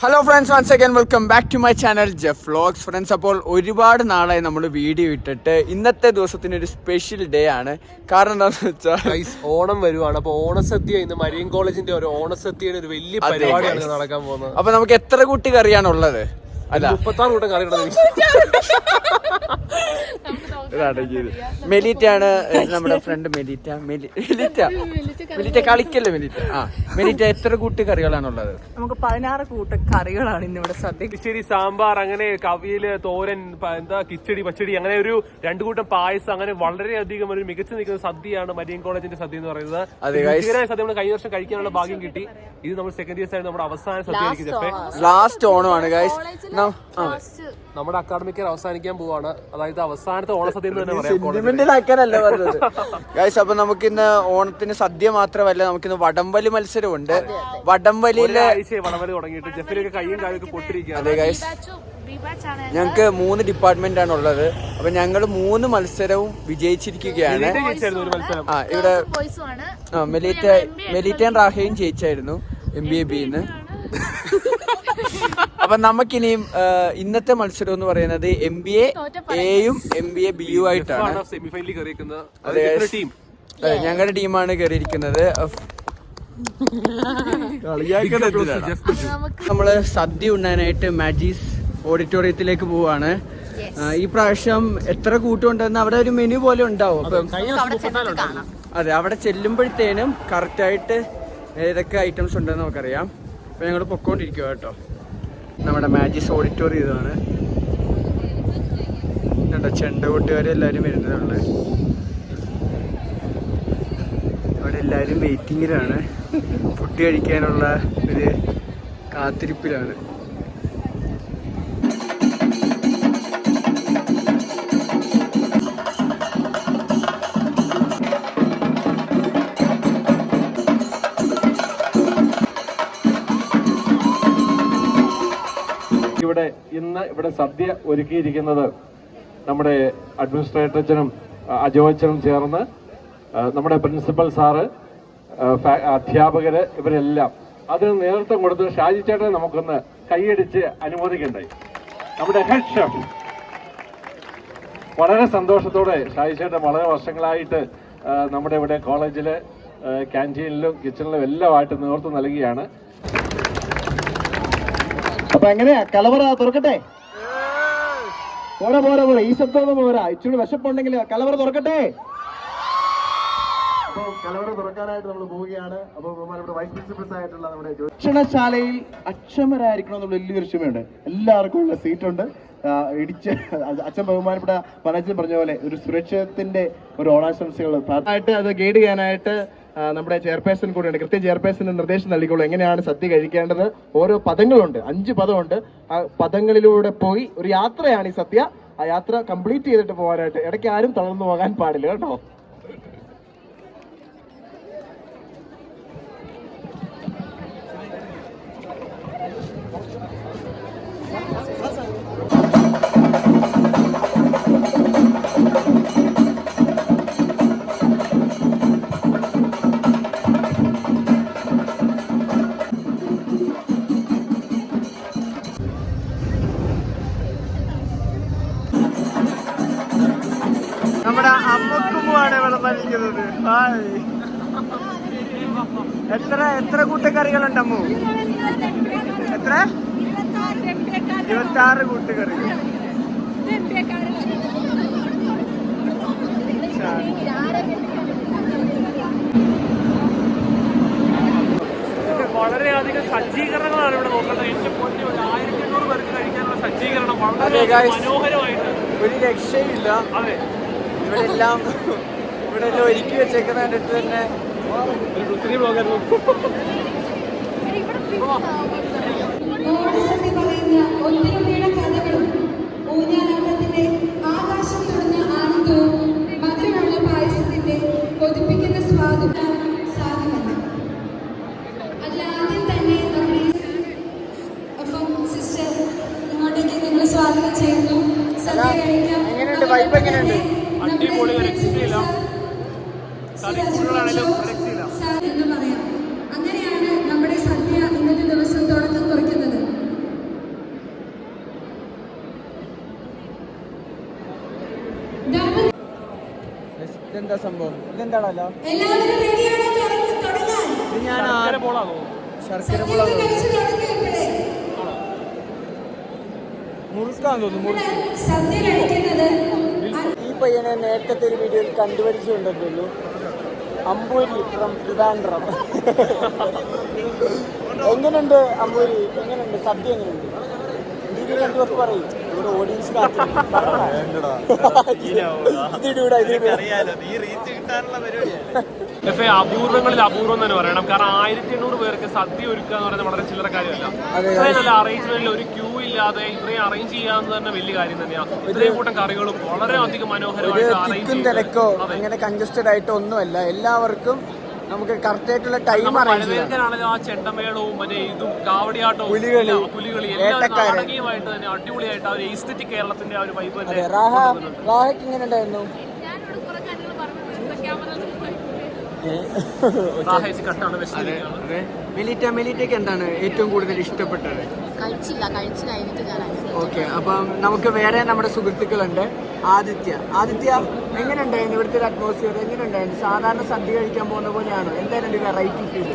Hello friends once again welcome back to my channel Jeff vlogs friends അപ്പോൾ ഒരുപാട് നാളായി നമ്മൾ വീഡിയോ ഇട്ടിട്ട് ഇന്നത്തെ ദിവസത്തിന് ഒരു സ്പെഷ്യൽ ഡേ ആണ്. കാരണം എന്താണെന്ന് വെച്ചാൽ ഓണം വരുവാണ്. അപ്പൊ ഓണസദ്യ ഇന്ന് മരിയൻ കോളേജിന്റെ ഒരു ഓണസദ്യയുടെ ഒരു വലിയ പരിപാടിയാണ് നടക്കാൻ പോകുന്നത്. അപ്പൊ നമുക്ക് എത്ര കുട്ടികൾ കറിയാണുള്ളത് അല്ല. മുപ്പത്താറ് കൂട്ടം കറിയുള്ളത് മെലിറ്റ ആണ് നമ്മുടെ ഫ്രണ്ട് മെലിറ്റ. മെലിറ്റ. മെലിറ്റ കളിക്കല്ലേ മെലിറ്റ? ആ മെലിറ്റ എത്ര കൂട്ട് കറികളാണുള്ളത്? നമുക്ക് പതിനാറ് കൂട്ട കറികളാണ് ഇന്നിവിടെ സദ്യ. കിച്ചടി സാമ്പാർ അങ്ങനെ കവിയിൽ തോരൻ എന്താ കിച്ചടി പച്ചടി അങ്ങനെ ഒരു രണ്ടു കൂട്ടം പായസം അങ്ങനെ വളരെയധികം ഒരു മികച്ചു നിൽക്കുന്ന സദ്യയാണ് മരിയൻ കോളേജിന്റെ സദ്യ എന്ന് പറയുന്നത്. അതെ, ഈ സദ്യ നമ്മൾ കഴിഞ്ഞ വർഷം കഴിക്കാനുള്ള ഭാഗ്യം കിട്ടി. ഇത് നമ്മൾ സെക്കൻഡ് ഇയേഴ്സ് ആയിരുന്നു നമ്മുടെ അവസാന സദ്യ. ലാസ്റ്റ് ഓണമാണ് ഗൈസ് നമ്മുടെ അക്കാഡമിക് ഇയർ അവസാനിക്കാൻ പോവാണ്. അതായത് അവസാനത്തെ ഓണസദ്യ എന്ന് തന്നെ പറയാം കോളേജിൽ. സെന്റിമെന്റലാക്കാനല്ല പറഞ്ഞത്. ഗൈസ് ഓണത്തിന് സദ്യ മാത്രമല്ല നമുക്ക് ഇന്ന് വടംവലി മത്സരമുണ്ട്. വടംവലിയിലെ വടംവലി വടവൽ തുടങ്ങിയിട്ട് ജെഫിലൊക്കെ കൈയും കാലൊക്കെ പൊട്ടിരിക്കുകയാണ് അതെ ഗൈസ് ഞങ്ങൾക്ക് മൂന്ന് ഡിപ്പാർട്ട്മെന്റ് ആണ്. ഉള്ളത് അപ്പൊ ഞങ്ങൾ മൂന്ന് മത്സരവും വിജയിച്ചിരിക്കുകയാണ്. ആ ഇവിടെ മെലീറ്റ മെലീറ്റയും റാഹയും ജയിച്ചായിരുന്നു. എം ബി എ ബിന്ന് അപ്പൊ നമുക്കിനിയും ഇന്നത്തെ മത്സരം എന്ന് പറയുന്നത് എം ബി എ എയും എം ബി എ ബിയും ആയിട്ടാണ്. സെമിഫൈനലിൽ കയറിയിരിക്കുന്നത്. ടീം ഞങ്ങളുടെ ടീമാണ് കയറിയിരിക്കുന്നത്. നമ്മൾ സദ്യ ഉണ്ണാനായിട്ട് മാജീസ് ഓഡിറ്റോറിയത്തിലേക്ക് പോവാണ്. ഈ പ്രാവശ്യം എത്ര കൂട്ടുണ്ടെന്ന് അവിടെ ഒരു മെനു പോലെ ഉണ്ടാവും. അതെ അവിടെ ചെല്ലുമ്പോഴത്തേനും കറക്റ്റ് ആയിട്ട് ഏതൊക്കെ ഐറ്റംസ് ഉണ്ടെന്ന് നമുക്കറിയാം. അപ്പൊ ഞങ്ങൾ പൊക്കോണ്ടിരിക്കുക കേട്ടോ. നമ്മുടെ മാജിസ് ഓഡിറ്റോറിയം ഇതാണ്. ചെണ്ട കൂട്ടുകാർ എല്ലാവരും വരുന്നതുള്ളത് അവിടെ എല്ലാവരും വെയിറ്റിങ്ങിലാണ് ഫുഡ് കഴിക്കാനുള്ള ഒരു കാത്തിരിപ്പിലാണ്. ഇവിടെ സദ്യ ഒരുക്കിയിരിക്കുന്നത് നമ്മുടെ അഡ്മിനിസ്ട്രേറ്റർ അഡ്മിനിസ്ട്രേറ്ററച്ചനും അജോച്ചനും ചേർന്ന് നമ്മുടെ പ്രിൻസിപ്പൽ സാറ് അധ്യാപകര് ഇവരെല്ലാം അതിന് നേതൃത്വം കൊടുത്ത് ഷാജി ചേട്ടനെ നമുക്കൊന്ന് കൈയടിച്ച് അനുമോദിക്കണ്ടേ? നമ്മുടെ ഹെഡ് ഷെഫ്. വളരെ സന്തോഷത്തോടെ ഷാജി ചേട്ടൻ വളരെ വർഷങ്ങളായിട്ട് നമ്മുടെ ഇവിടെ കോളേജിൽ ക്യാന്റീനിലും കിച്ചണിലും എല്ലാമായിട്ട് നേതൃത്വം നൽകുകയാണ് അപ്പൊ എങ്ങനെയാ? കലവറ തുറക്കട്ടെ? പോരാ പോരാ പോരാ ഈ ശബ്ദമൊന്നും പോരാ. ഇച്ചിരി വിശപ്പുണ്ടെങ്കിൽ കലവറ തുറക്കട്ടെ. അപ്പോൾ കലവറ തുറക്കാനായിട്ട് നമ്മൾ പോവുകയാണ്. അപ്പോൾ ബഹുമാനപ്പെട്ട വൈസ് പ്രിൻസിപ്പൽസ് ആയിട്ടുള്ള നമ്മുടെ ഭക്ഷണശാലയിൽ അക്ഷമരായിരിക്കണം എന്നുള്ള വലിയൊരു ക്ഷമയുണ്ട്. എല്ലാവർക്കും ഉള്ള സീറ്റുണ്ട്. ഉണ്ട് ഇടിച്ച് അച്ഛൻ ബഹുമാനപ്പെട്ട മനോജൻ പറഞ്ഞ പോലെ ഒരു സുരക്ഷിതത്തിന്റെ ഒരു ഓണാശംസകൾ ആയിട്ട് അത് ഗൈഡ് ചെയ്യാനായിട്ട് നമ്മുടെ ചെയർപേഴ്സൺ കൂടിയുണ്ട്. കൃത്യം ചെയർപേഴ്സന് നിർദ്ദേശം നൽകിക്കോളൂ. എങ്ങനെയാണ് സദ്യ കഴിക്കേണ്ടത്? ഓരോ പദങ്ങളുണ്ട്. അഞ്ച് പദമുണ്ട്. ആ പദങ്ങളിലൂടെ പോയി ഒരു യാത്രയാണ് ഈ സദ്യ. ആ യാത്ര കംപ്ലീറ്റ് ചെയ്തിട്ട് പോകാനായിട്ട് ഇടയ്ക്ക് ആരും തളർന്നു പോകാൻ പാടില്ല കേട്ടോ? നമ്മുടെ വിളമ്പാനിരിക്കുന്നത് എത്ര എത്ര കൂട്ടക്കറികളുണ്ട് അമ്മു? എത്ര? ഇരുപത്തി ആറ് കൂട്ടുകറികൾ വളരെയധികം സജ്ജീകരണങ്ങളാണ് ഇവിടെ നോക്കുന്നത്. എന്റെ പൊന്നി ഒരു ആയിരത്തി എണ്ണൂറ് പേർക്ക് കഴിക്കാനുള്ള സജ്ജീകരണം വളരെ. മനോഹരമായിട്ട്. ഒരു രക്ഷയില്ല അതെ. ഇവിടെ എല്ലാം ഇവിടെ എല്ലാം ഒരുക്കി വെച്ചേക്കുന്ന കണ്ടിട്ട് തന്നെ. ഒരു ഇതെന്താ സംഭവം? ഇതെന്താണല്ലോ? എല്ലാവരും റെഡിയാണോ തുടങ്ങ- തുടങ്ങാൻ? ഞാൻ ശർക്കര പോളാണോ? മുറുക്കാന്ന് തോന്നുന്നു മുറുക്ക്. ഈ പയ്യനെ നേരത്തെ ഒരു വീഡിയോയിൽ കണ്ടുപിടിച്ചിട്ടുണ്ടെന്നുള്ളൂ അമ്പൂരി ഫ്രം ട്രിവാൻഡ്രം എങ്ങനെയുണ്ട് അമ്പൂരി? എങ്ങനെയുണ്ട്? സദ്യ എങ്ങനെയുണ്ട്? വീഡിയോ രണ്ടു പറയും. എഫ് അപൂർവങ്ങളിൽ അപൂർവം തന്നെ പറയണം. കാരണം ആയിരത്തി എണ്ണൂറ് പേർക്ക് സദ്യ ഒരുക്കുക എന്ന് പറയുന്നത് വളരെ ചില്ലറ കാര്യമല്ല. അതായത് ഇത്രയും നല്ല അറേഞ്ച്മെന്റിൽ ഒരു ക്യൂ ഇല്ലാതെ ഇത്രയും അറേഞ്ച് ചെയ്യാന്ന് തന്നെ വലിയ കാര്യം തന്നെയാണ് ഇത്രയും കൂട്ടം കറികളും വളരെ അധികം മനോഹരമായിട്ട് അറേഞ്ച് അങ്ങനെ കൺജസ്റ്റഡ് ആയിട്ടോ ഒന്നുമല്ല. എല്ലാവർക്കും നമുക്ക് കറക്റ്റ് ആയിട്ടുള്ള ടൈം അറിയാം ആ ചെണ്ടമേളവും മറ്റേ ഇതും കാവടിയാട്ടവും പുലികളി, എല്ലാം, പുലികളി എല്ലാം വേട്ടക്കാരൻ. നാടകീയമായിട്ട് തന്നെ അടിപൊളിയായിട്ട് ആ ഒരു എസ്തെറ്റിക് കേരളത്തിന്റെ ആ ഒരു വൈബ് അതെ തന്നെ റാഹ റാഹയ്ക്ക് എങ്ങനെ ഉണ്ടായിരുന്നു. മെലിറ്റ മെലിറ്റയ്ക്ക് എന്താണ് ഏറ്റവും കൂടുതൽ ഇഷ്ടപ്പെട്ടത്? കഴിച്ചില്ല കഴിച്ചു കഴിഞ്ഞിട്ട് ഞാൻ ഓക്കെ അപ്പം നമുക്ക് വേറെ നമ്മുടെ സുഹൃത്തുക്കളുണ്ട്. ആദിത്യ. ആദിത്യ എങ്ങനെയുണ്ടായിരുന്നു ഇവിടുത്തെ ഒരു അറ്റ്മോസ്ഫിയർ എങ്ങനെയുണ്ടായിരുന്നു? സാധാരണ സദ്യ കഴിക്കാൻ പോകുന്ന പോലെയാണോ? എന്തായാലും ഒരു വെറൈറ്റി ഫീൽ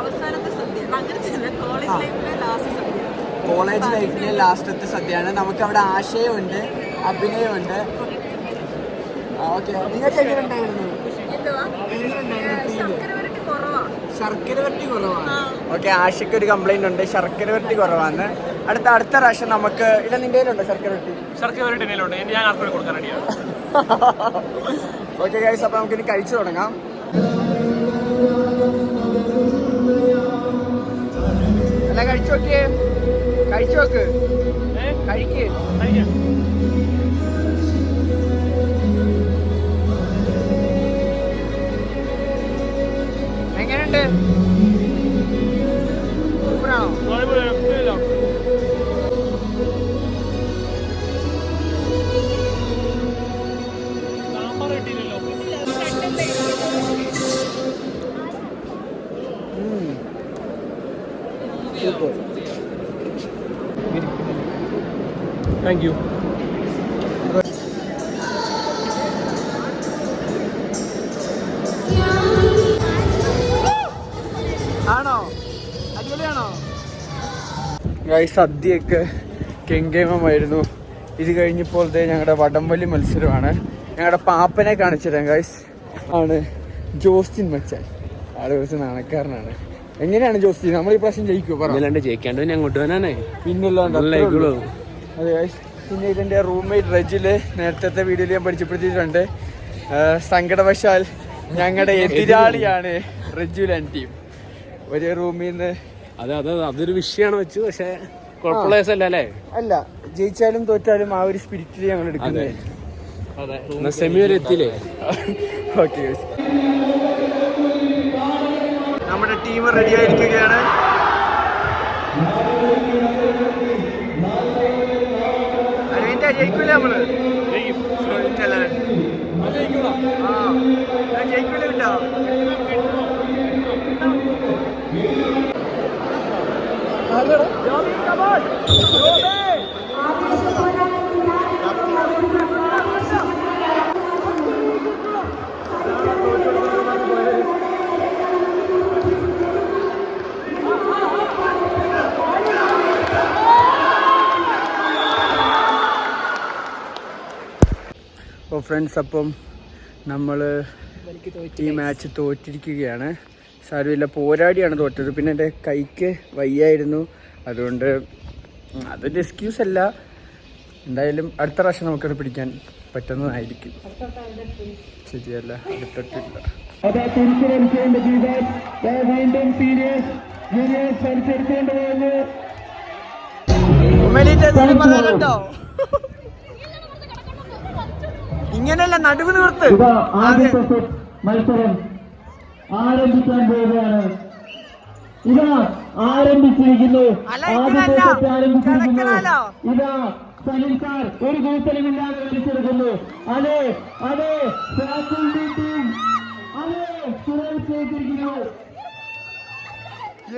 അവസാനത്തെ സദ്യ. അങ്ങനെ കോളേജ് ലൈഫിലെ ലാസ്റ്റ് സദ്യ. കോളേജ് ലൈഫിലെ ലാസ്റ്റത്തെ സദ്യയാണ്. നമുക്ക് അവിടെ ആശയമുണ്ട് അഭിനയമുണ്ട്. ഓക്കെ. നിങ്ങൾക്ക് എങ്ങനെ ശർക്കര വരട്ടി കുറവാണ് ഓക്കെ ആശയ്ക്ക് ഒരു കംപ്ലൈന്റ് ഉണ്ട്. ശർക്കര വരട്ടി കുറവാണ് അടുത്ത അടുത്ത പ്രാവശ്യം നമുക്ക് ഇല്ല നിന്റെ കയ്യിലുണ്ടോ ശർക്കര വരട്ടി? ശർക്കര ഞാൻ ആർക്കും കൊടുക്കാൻ റെഡിയാണ് ഓക്കെ ഗൈസ് അപ്പൊ നമുക്ക് ഇനി കഴിച്ചു തുടങ്ങാം. അല്ല കഴിച്ചു നോക്കിയേ. കഴിച്ചു നോക്ക്. കഴിക്കേ. സൂപ്പർ താങ്ക് യു ആണോ? അടിപൊളിയാണോ? സദ്യയൊക്കെ കെങ്കേമമായിരുന്നു. ഇത് കഴിഞ്ഞപ്പോൾ ഞങ്ങളുടെ വടംവലി മത്സരമാണ്. ഞങ്ങളുടെ പാപ്പനെ കാണിച്ചു തരാം ഗൈസ് ആണ് ജോസ്റ്റിൻ മച്ചാൻ. ആൾ കുറച്ച് നാണക്കാരനാണ്. എങ്ങനെയാണ് ജോസ്? നമ്മൾ ഈ പ്രാവശ്യം ജയിക്കുമോ പറ. ഇന്നല്ലാണ്ട് ജയിക്കാണ്ട് പിന്നെ അങ്ങോട്ട് വരാനേ പിന്നെ. അതെ പിന്നെ ഇതിന്റെ റൂംമേറ്റ് റജിൽ നേരത്തെ വീഡിയോയിൽ ഞാൻ പരിചയപ്പെടുത്തിയിട്ടുണ്ട് ആ, സങ്കടവശാൽ ഞങ്ങളുടെ എതിരാളിയാണ് റജുലൻ ടീം ഒരു റൂമിൽ നിന്ന് അതെ അതെ അതൊരു വിഷയമാണ് വെച്ചു പക്ഷേ അല്ലേ? അല്ല ജയിച്ചാലും തോറ്റാലും ആ ഒരു സ്പിരിറ്റിൽ ഞങ്ങൾ എടുക്കുന്നത്. സെമി വരെ എത്തിയില്ലേ? ഓക്കെ നമ്മുടെ ടീം റെഡി ആയിരിക്കുകയാണ്. അരവിന്ദ് ജയിക്കൂല നമ്മൾ? ആ ജയിക്കൂല കേട്ടോ. അപ്പോൾ ഫ്രണ്ട്സ് അപ്പം നമ്മൾ ഈ മാച്ച് തോറ്റിരിക്കുകയാണ്. സാരമില്ല പോരാടിയാണ് തോറ്റത്. പിന്നെ എന്റെ കൈക്ക് വയ്യായിരുന്നു. അതുകൊണ്ട് അതൊരു എക്സ്ക്യൂസ് അല്ല. എന്തായാലും അടുത്ത പ്രാവശ്യം നമുക്കത് പിടിക്കാൻ പറ്റുന്നതായിരിക്കും. ശരിയല്ല അടുത്തിട്ടില്ല അതാ തിരിച്ചു ഇങ്ങനെയല്ല നടുവ് നിർത്ത്. മത്സരം. ആരംഭിക്കാൻ പോവുകയാണ്. ഇതാ ആരംഭിച്ചിരിക്കുന്നു. ആദ്യത്തെ. ആരംഭിച്ചിരിക്കുന്നു. ഇതാ സാർ ഒരു കൂട്ടലുമില്ലാതെ വലിച്ചെടുക്കുന്നു. അതെ അതെ. ടീം അതെ സുരേഷ് ചെയ്തിരിക്കുന്നു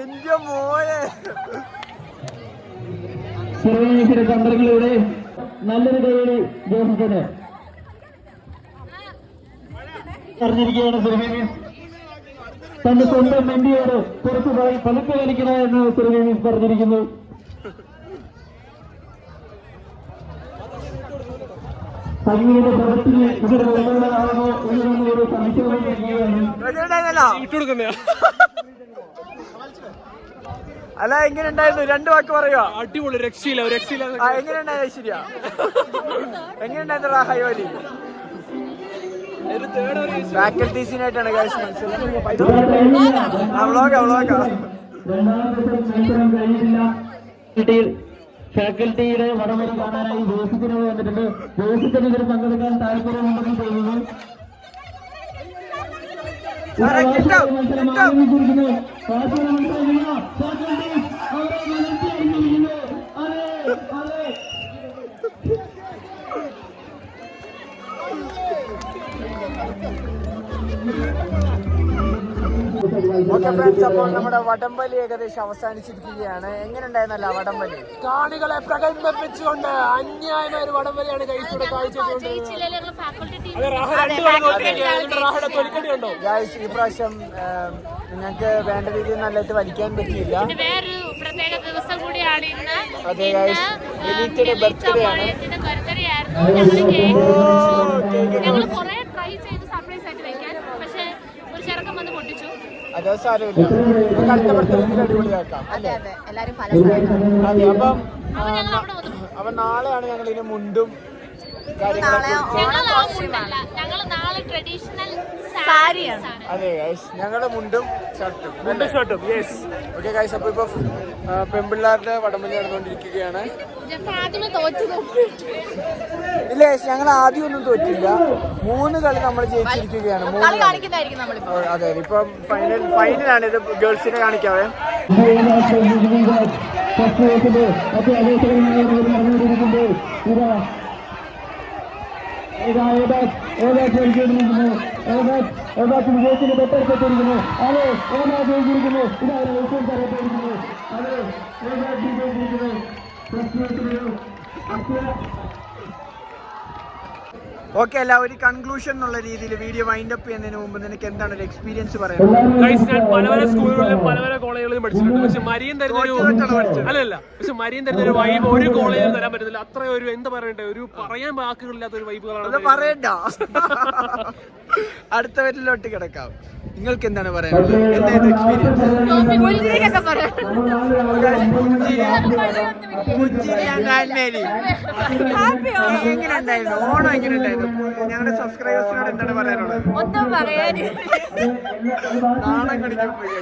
എന്റെ മോനെ സുരേഷിന്റെ തന്ത്രങ്ങളിലൂടെ നല്ലൊരു കൈ ജോസഫിന് പറഞ്ഞിരിക്കുകയാണ് സുരഭീമീസ് തന്റെ സ്വന്തം മെന്റിയോട് പുറത്തു പോയി പതുക്കെ വലിക്കണ എന്ന് സുരഭീമീസ് പറഞ്ഞിരിക്കുന്നു. സംഗീത പ്രവൃത്തിയെ ഇതിന് ഉള്ളതാണോ എന്നൊന്നും ഒരു വിട്ടുകൊടുക്കുന്നയാ അല്ല എങ്ങനെ ഉണ്ടായിരുന്നു രണ്ടു വാക്ക് പറയുക അടിപൊളി രക്ഷയില്ല ഒരു രക്ഷയില്ല. എങ്ങനെ ഉണ്ടായിരുന്നു ഐശ്വര്യ? എങ്ങനെ ഉണ്ടായിരുന്നു റാഹയോലി ഫാക്കൽറ്റീസിനായിട്ടാണ് കാശ് മത്സരം കഴിഞ്ഞിട്ടില്ല ഫാക്കൽറ്റിയുടെ വടമൊഴി കാണാനായി ജോസിക്കുന്നത് വന്നിട്ടുണ്ട്. ജോസിത്തിന് ഇതിൽ പങ്കെടുക്കാൻ താല്പര്യമുണ്ടെന്ന് തോന്നുന്നു. മത്സരം. ആരംഭിച്ചിരിക്കുന്നു. ഫാസിൽ മത്സരം ഫാക്കൽറ്റി അവരെ വിളിച്ചിരിക്കുന്നു അതെ അതെ ഓക്കെ ഫ്രണ്ട്സ് അപ്പോൾ നമ്മുടെ വടംവലി ഏകദേശം അവസാനിച്ചിരിക്കുകയാണ്. എങ്ങനെ ഉണ്ടായിരുന്നല്ല വടംവലി? കാണികളെ പ്രകടിപ്പിച്ചുകൊണ്ട് അന്യായമായ ഒരു വടംവലിയാണ് ഗായ്സ് ഈ പ്രാവശ്യം ഏം, നിങ്ങൾക്ക് വേണ്ട രീതിയിൽ നല്ലതായിട്ട് വലിക്കാൻ പറ്റിയില്ല. അതെ ഗായ്സ് ബർത്ത്ഡേ ആണ്. ഞങ്ങൾ ട്രൈ ചെയ്ത് സർപ്രൈസ് ആയിട്ട് വെക്കാൻ. പക്ഷേ ഒരു ചെറുക്കം വന്ന് പൊട്ടിച്ചു. അതോ സാരമില്ല. നമുക്ക് അടുത്ത ബർത്ത്ഡേക്ക് അടിപൊളിയാക്കാം അതെ അതെ. എല്ലാരും പല അതെ അപ്പം അപ്പൊ ഞങ്ങൾ അവിടെ വന്നു. അപ്പം നാളെയാണ് ഞങ്ങൾ ഇതിന് മുണ്ടും കാര്യങ്ങളൊക്കെ നാളെ മുണ്ടല്ല. ഞങ്ങൾ നാളെ ട്രഡീഷണൽ സാരിയാണ് അതെ ഗൈസ് ഞങ്ങളുടെ മുണ്ടും ഷർട്ടും മുണ്ടും ഷർട്ടും യെസ് ഓക്കെ ഗൈസ് അപ്പോൾ ഇപ്പൊ പെൺപിള്ളേരുടെ വടംവലി നടന്നുകൊണ്ടിരിക്കുകയാണ് ഇല്ല ഗൈസ് ഞങ്ങൾ ആദ്യം ഒന്നും തോറ്റില്ല മൂന്ന് കളി നമ്മൾ ജയിച്ചിരിക്കുകയാണ് മൂന്ന് ഫൈനൽ കളി. ഇത് ഗേൾസിനെ കാണിക്കാവേ അതെ ഇപ്പം ഫൈനൽ ഫൈനലാണ് ഇത് ഗേൾസിനെ കാണിക്കാവേ വിജയത്തിന് തൊട്ടടുത്തിരിക്കുന്നു അതെ ഏതാ ജയിച്ചിരിക്കുന്നു ഇതാ ലൈസൻസ് അറിയപ്പെട്ടിരിക്കുന്നു അതെ ഏതാ ജയിച്ചിരിക്കുന്നു പ്രശ്നത്തിലൊരു അത്യ ഓക്കെ അല്ല ഒരു കൺക്ലൂഷൻ എന്നുള്ള രീതിയിൽ വീഡിയോ വൈൻഡ് അപ്പ് ചെയ്യുന്നതിന് മുമ്പ് നിനക്ക് എന്താണ് ഒരു എക്സ്പീരിയൻസ് പറയുന്നത് ഗൈസ് ഞാൻ പല പല സ്കൂളുകളിലും പല പല കോളേജുകളിലും പഠിച്ചിട്ടുണ്ട്. പക്ഷെ മരിയൻ തരുന്ന ഒരു. അല്ലല്ല പക്ഷെ മരിയൻ തരുന്ന ഒരു വൈബ് ഒരു കോളേജിലും തരാൻ പറ്റുന്നില്ല അത്ര ഒരു എന്താ പറയണ്ടേ? ഒരു പറയാൻ വാക്കുകളില്ലാത്ത ഒരു വൈബുകളാണ് പറയണ്ട. അടുത്ത വരിലോട്ട് കിടക്കാം. നിങ്ങൾക്ക് എന്താണ് പറയാനുള്ളത് എന്തായിരുന്നു എക്സ്പീരിയൻസ് എങ്ങനെ ഉണ്ടായിരുന്നു? ഓണം എങ്ങനെ ഉണ്ടായിരുന്നു? ഞങ്ങളുടെ സബ്സ്ക്രൈബേഴ്സിനോട് എന്താണ് പറയാനുള്ളത്? ഒന്നും പറയാൻ കടിക്കാൻ പോയി.